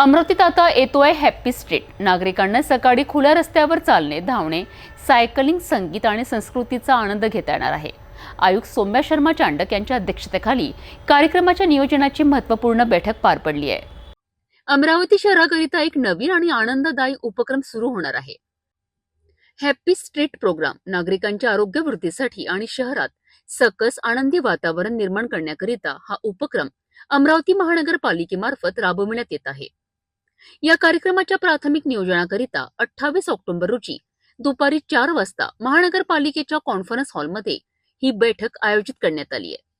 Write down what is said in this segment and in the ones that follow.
अमरावतीत आता येतोय हॅप्पी स्ट्रीट. नागरिकांना सकाळी खुल्या रस्त्यावर चालणे धावणे सायकलिंग संगीत आणि संस्कृतीचा आनंद घेता येणार आहे. आयुक्त सौम्या शर्मा चांडक यांच्या अध्यक्षतेखाली कार्यक्रमाच्या नियोजनाची महत्त्वपूर्ण बैठक पार पडली आहे. अमरावती शहराकरिता एक नवीन आणि आनंददायी उपक्रम सुरू होणार आहे. हॅप्पी स्ट्रीट प्रोग्राम नागरिकांच्या आरोग्य वृद्धीसाठी आणि शहरात सकस आनंदी वातावरण निर्माण करण्याकरिता हा उपक्रम अमरावती महानगरपालिकेमार्फत राबविण्यात येत आहे. या कार्यक्रमाच्या प्राथमिक नियोजनाकरिता अठ्ठावीस ऑक्टोबर रोजी दुपारी चार वाजता महानगरपालिकेच्या कॉन्फरन्स हॉलमध्ये ही बैठक आयोजित करण्यात आली आहे.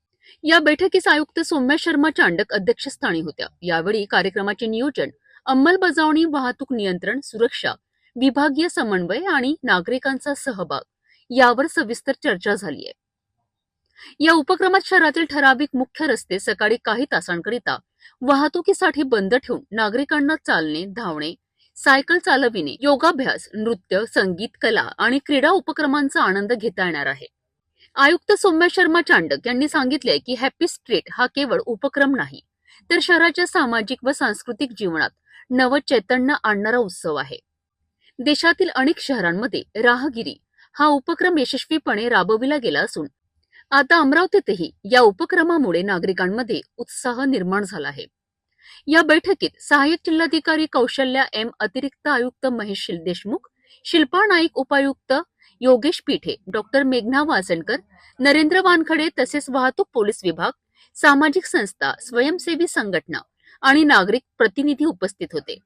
या बैठकीस आयुक्त सौम्या शर्मा चांडक अध्यक्षस्थानी होत्या. यावेळी कार्यक्रमाचे नियोजन अंमलबजावणी वाहतूक नियंत्रण सुरक्षा विभागीय समन्वय आणि नागरिकांचा सहभाग यावर सविस्तर चर्चा झाली आहे. या उपक्रमात शहरातील ठराविक मुख्य रस्ते सकाळी काही तासांकरिता वाहतुकीसाठी बंद ठेवून नागरिकांना चालणे धावणे सायकल चालविणे योगाभ्यास नृत्य संगीत कला आणि क्रीडा उपक्रमांचा आनंद घेता येणार आहे. आयुक्त सौम्या शर्मा चांडक यांनी सांगितले की हॅपी स्ट्रीट हा केवळ उपक्रम नाही तर शहराच्या सामाजिक व सांस्कृतिक जीवनात नव चैतन्य आणणारा उत्सव आहे. देशातील अनेक शहरांमध्ये राहगिरी हा उपक्रम यशस्वीपणे राबविला गेला असून आता अमरावतीतही या उपक्रमामुळे नागरिकांमध्ये उत्साह निर्माण झाला आहे. या बैठकीत सहाय्यक जिल्हाधिकारी कौशल्या एम. अतिरिक्त आयुक्त महेश देशमुख शिल्पा नाईक उपायुक्त योगेश पीठे डॉक्टर मेघना वासणकर नरेंद्र वानखडे तसेच वाहतूक पोलीस विभाग सामाजिक संस्था स्वयंसेवी संघटना आणि नागरिक प्रतिनिधी उपस्थित होते.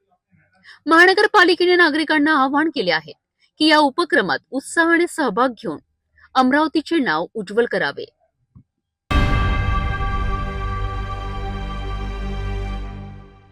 महानगरपालिकेने नागरिकांना आवाहन केले आहे की या उपक्रमात उत्साहाने सहभाग घेऊन अमरावतीचे नाव उज्ज्वल करावे